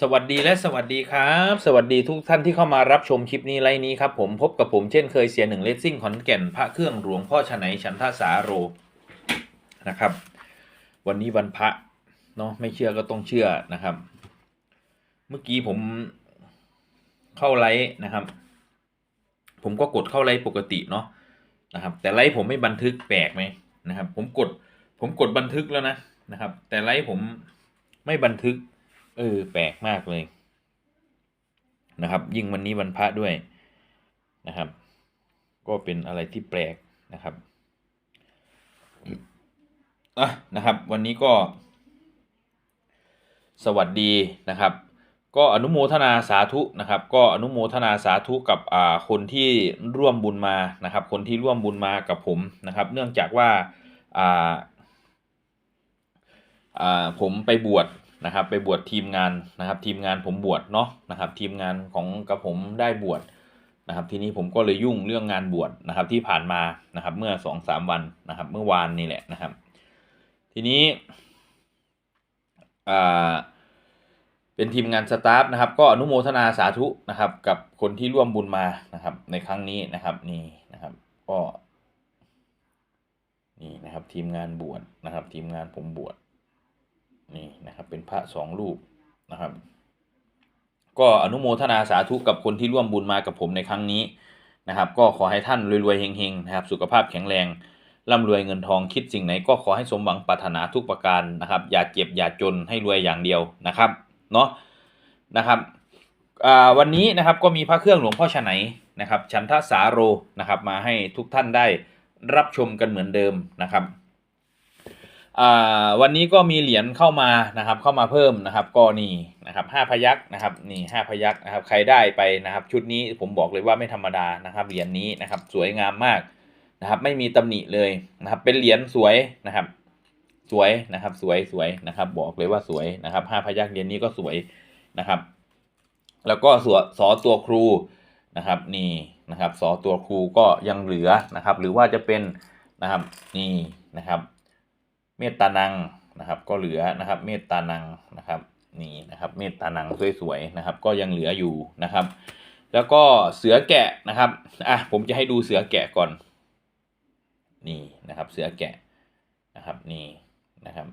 สวัสดีและสวัสดีครับ สวัสดีทุกท่านที่เข้ามารับชมคลิปนี้ไลน์นี้ครับผมพบกับผมเช่นเคยเสียหนึ่งเลสซิ่งขอนแก่นพระเครื่องหลวงพ่อชนัยชันทสาโรนะครับ วันนี้วันพระเนาะไม่เชื่อก็ต้องเชื่อนะครับ เมื่อกี้ผมเข้าไลฟ์นะครับ ผมก็กดเข้าไลฟ์ปกติเนาะนะครับ แต่ไลฟ์ผมไม่บันทึกแปลกไหมนะครับ ผมกดผมกดบันทึกแล้วนะนะครับ แต่ไลฟ์ผมไม่บันทึก เออแปลกมากเลยนะครับ ยิ่งวันนี้วันพระด้วยนะครับ ก็เป็นอะไรที่แปลกนะครับอะนะครับ วันนี้ก็ สวัสดีนะครับ ก็อนุโมทนาสาธุนะครับ ก็อนุโมทนาสาธุกับอ่าคนที่ร่วมบุญมานะครับ คนที่ร่วมบุญมากับผมนะครับ เนื่องจากว่าอ่าอ่าผมไปบวช นะครับไปบวชทีมงานนะครับทีมงานผมบวชเนาะนะครับทีมงานของกับผมได้บวชนะครับทีนี้ผมก็เลยยุ่งเรื่องงานบวชนะครับที่ผ่านมานะครับเมื่อสองสามวันนะครับเมื่อวานนี่แหละนะครับ ทีนี้อ่าเป็นทีมงานสตาฟนะครับก็อนุโมทนาสาธุนะครับกับคนที่ร่วมบุญมานะครับในครั้งนี้นะครับนี่นะครับก็นี่นะครับทีมงานบวชนะครับทีมงานผมบวช นี่นะครับเป็นพระสองรูปนะครับ ก็อนุโมทนาสาธุกับคนที่ร่วมบุญมากับผมในครั้งนี้นะครับ ก็ขอให้ท่านรวยๆเฮงๆนะครับ สุขภาพแข็งแรงร่ำรวยเงินทองคิดสิ่งไหนก็ขอให้สมหวังปรารถนาทุกประการนะครับ อย่าเจ็บอย่าจนให้รวยอย่างเดียวนะครับเนาะนะครับวันนี้นะครับก็มีพระเครื่องหลวงพ่อฉไหนนะครับ ชันทสาโรนะครับ มาให้ทุกท่านได้รับชมกันเหมือนเดิมนะครับ วันนี้ก็มีเหรียญเข้ามานะครับ เข้ามาเพิ่มนะครับก็นี่นะครับห้าพยักนะครับนี่ห้าพยักนะครับ ใครได้ไปนะครับ ชุดนี้ผมบอกเลยว่าไม่ธรรมดานะครับ เหรียญนี้นะครับ สวยงามมากนะครับ ไม่มีตำหนิเลยนะครับ เป็นเหรียญสวยนะครับ สวยนะครับ สวยสวยนะครับ บอกเลยว่าสวยนะครับห้าพยักเหรียญนี้ก็สวยนะครับ แล้วก็สวสอตัวครูนะครับนี่นะครับ สอตัวครูก็ยังเหลือนะครับ หรือว่าจะเป็นนะครับนี่นะครับ เมตตานังนะครับก็เหลือนะครับเมตตานังนะครับนี่นะครับเมตตานังสวยๆนะครับ ก็ยังเหลืออยู่นะครับ แล้วก็เสือแกะนะครับอะผมจะให้ดูเสือแกะก่อนนี่นะครับเสือแกะนะครับนี่นะครับ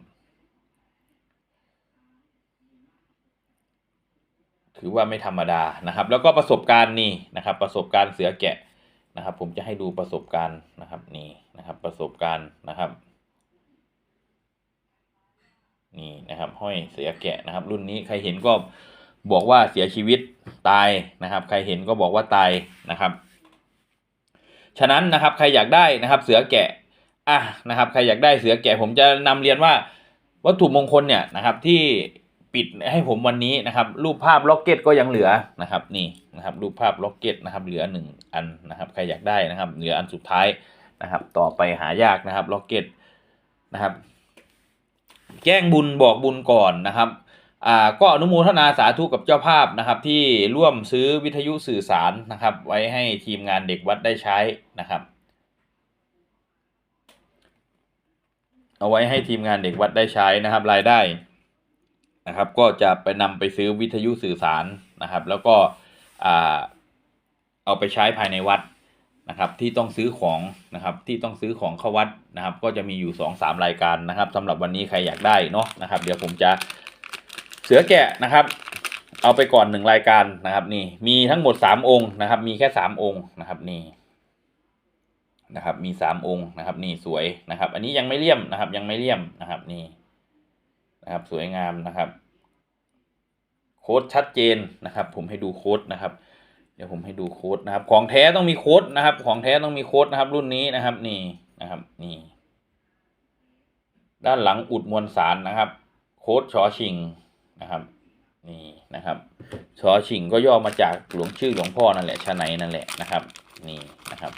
ถือว่าไม่ธรรมดานะครับ แล้วก็ประสบการณ์นี่นะครับ ประสบการณ์เสือแกะนะครับ ผมจะให้ดูประสบการณ์นะครับนี่นะครับ ประสบการณ์นะครับ นี่นะครับ ห้อยเสือแกะนะครับ รุ่นนี้ใครเห็นก็บอกว่าเสียชีวิตตายนะครับ ใครเห็นก็บอกว่าตายนะครับ ฉะนั้นนะครับใครอยากได้นะครับ เสือแกะอะนะครับ ใครอยากได้เสือแกะผมจะนำเรียนว่าวัตถุมงคลเนี่ยนะครับที่ปิดให้ผมวันนี้นะครับ รูปภาพล็อกเก็ตก็ยังเหลือนะครับ นี่นะครับ รูปภาพล็อกเก็ตนะครับ เหลือหนึ่งอันนะครับ ใครอยากได้นะครับ เหลืออันสุดท้ายนะครับ ต่อไปหายากนะครับล็อกเก็ตนะครับ แจ้งบุญบอกบุญก่อนนะครับอ่าก็อนุโมทนาสาธุกับเจ้าภาพนะครับ ที่ร่วมซื้อวิทยุสื่อสารนะครับ ไว้ให้ทีมงานเด็กวัดได้ใช้นะครับ เอาไว้ให้ทีมงานเด็กวัดได้ใช้นะครับ รายได้นะครับ ก็จะไปนำไปซื้อวิทยุสื่อสารนะครับ แล้วก็อ่าเอาไปใช้ภายในวัด นะครับที่ต้องซื้อของนะครับที่ต้องซื้อของเข้าวัดนะครับ ก็จะมีอยู่สองสามรายการนะครับสำหรับวันนี้ใครอยากได้เนาะนะครับ เดี๋ยวผมจะเสือแกะนะครับ เอาไปก่อนหนึ่งรายการนะครับนี่มีทั้งหมดสามองค์นะครับ มีแค่สามองค์นะครับนี่นะครับมีสามองค์นะครับนี่สวยนะครับ อันนี้ยังไม่เลี่ยมนะครับ ยังไม่เลี่ยมนะครับนี่นะครับสวยงามนะครับ โค้ดชัดเจนนะครับ ผมให้ดูโค้ดนะครับ เดี๋ยวผมให้ดูโค้ดนะครับ ของแท้ต้องมีโค้ดนะครับ ของแท้ต้องมีโค้ดนะครับ รุ่นนี้นะครับนี่นะครับนี่ด้านหลังอุดมวลสารนะครับ โค้ดชอชิงนะครับนี่นะครับชอชิงก็ย่อมาจากหลวงชื่อหลวงพ่อนั่นแหละชาไหนนั่นแหละนะครับนี่นะครับ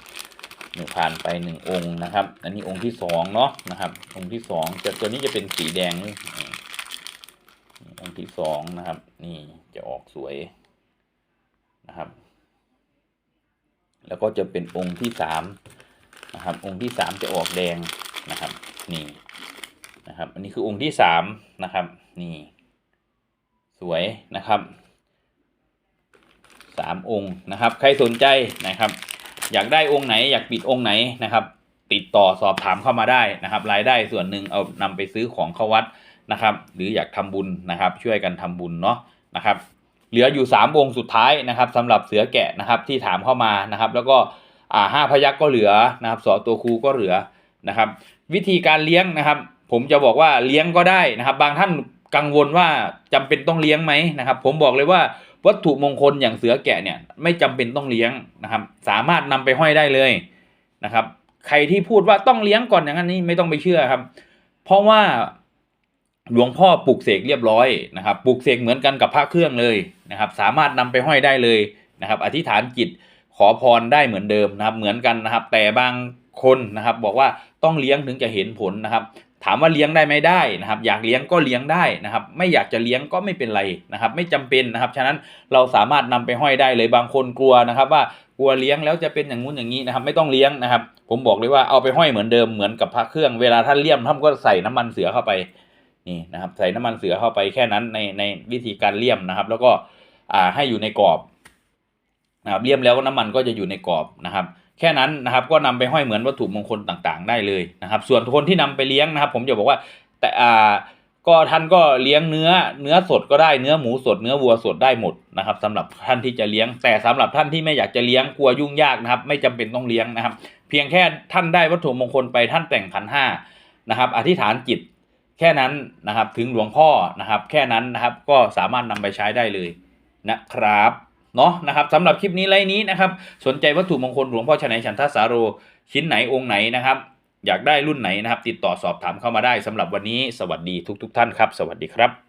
หนึ่งผ่านไปหนึ่งองค์นะครับ อันนี้องค์ที่สองเนาะนะครับ องค์ที่สองจะตัวนี้จะเป็นสีแดงองค์ที่สองนะครับ นี่จะออกสวยนะครับ แล้วก็จะเป็นองค์ที่สามนะครับ องค์ที่สามจะออกแดงนะครับ นี่นะครับ อันนี้คือองค์ที่สามนะครับ นี่ สวยนะครับสามองค์นะครับ ใครสนใจนะครับ อยากได้องค์ไหน อยากปิดองค์ไหนนะครับ ติดต่อสอบถามเข้ามาได้นะครับ รายได้ส่วนหนึ่งเอานำไปซื้อของเข้าวัดนะครับ หรืออยากทำบุญนะครับ ช่วยกันทำบุญเนาะนะครับ เหลืออยู่สามองค์สุดท้ายนะครับสำหรับเสือแกะนะครับที่ถามเข้ามานะครับ แล้วก็อ่าห้าพยักก็เหลือนะครับสอตัวครูก็เหลือนะครับ วิธีการเลี้ยงนะครับ ผมจะบอกว่าเลี้ยงก็ได้นะครับ บางท่านกังวลว่าจำเป็นต้องเลี้ยงไหมนะครับ ผมบอกเลยว่าวัตถุมงคลอย่างเสือแกะเนี่ยไม่จำเป็นต้องเลี้ยงนะครับ สามารถนำไปห้อยได้เลยนะครับ ใครที่พูดว่าต้องเลี้ยงก่อนอย่างนั้นนี่ไม่ต้องไปเชื่อครับ เพราะว่า หลวงพ่อปลูกเสกเรียบร้อยนะครับปลูกเสกเหมือนกันกับพระเครื่องเลยนะครับ สามารถนำไปห้อยได้เลยนะครับ อธิษฐานจิตขอพรได้เหมือนเดิมนะครับ เหมือนกันนะครับ แต่บางคนนะครับ บอกว่าต้องเลี้ยงถึงจะเห็นผลนะครับ ถามว่าเลี้ยงได้ไหมได้นะครับ อยากเลี้ยงก็เลี้ยงได้นะครับ ไม่อยากจะเลี้ยงก็ไม่เป็นไรนะครับ ไม่จำเป็นนะครับ ฉะนั้นเราสามารถนำไปห้อยได้เลยบางคนกลัวนะครับ ว่ากลัวเลี้ยงแล้วจะเป็นอย่างงู้นอย่างนี้นะครับ ไม่ต้องเลี้ยงนะครับ ผมบอกเลยว่าเอาไปห้อยเหมือนเดิมเหมือนกับพระเครื่อง เวลาท่านเลี่ยมท่านก็ใส่น้ำมันเสือเข้าไป นี่นะครับใส่น้ำมันเสือเข้าไปแค่นั้นในในวิธีการเลี่ยมนะครับ แล้วก็อ่าให้อยู่ในกรอบนะครับเลี่ยมแล้วน้ำมันก็จะอยู่ในกรอบนะครับ แค่นั้นนะครับก็นำไปห้อยเหมือนวัตถุมงคลต่างๆ ได้เลยนะครับ ส่วนคนที่นำไปเลี้ยงนะครับ ผมจะบอกว่าแต่อ่าก็ท่านก็เลี้ยงเนื้อเนื้อสดก็ได้เนื้อหมูสดเนื้อวัวสดได้หมดนะครับสำหรับท่านที่จะเลี้ยง แต่สำหรับท่านที่ไม่อยากจะเลี้ยงกลัวยุ่งยากนะครับ ไม่จำเป็นต้องเลี้ยงนะครับ เพียงแค่ท่านได้วัตถุมงคลไปท่านแต่งขันห้านะครับ อธิษฐานจิต แค่นั้นนะครับถึงหลวงพ่อนะครับ แค่นั้นนะครับก็สามารถนำไปใช้ได้เลยนะครับเนาะนะครับสำหรับคลิปนี้ไลน์นี้นะครับ สนใจวัตถุมงคลหลวงพ่อชนัยฉันทสาโร ชิ้นไหนองค์ไหนนะครับ อยากได้รุ่นไหนนะครับ ติดต่อสอบถามเข้ามาได้สำหรับวันนี้สวัสดีทุก ๆ ท่านครับ สวัสดีครับ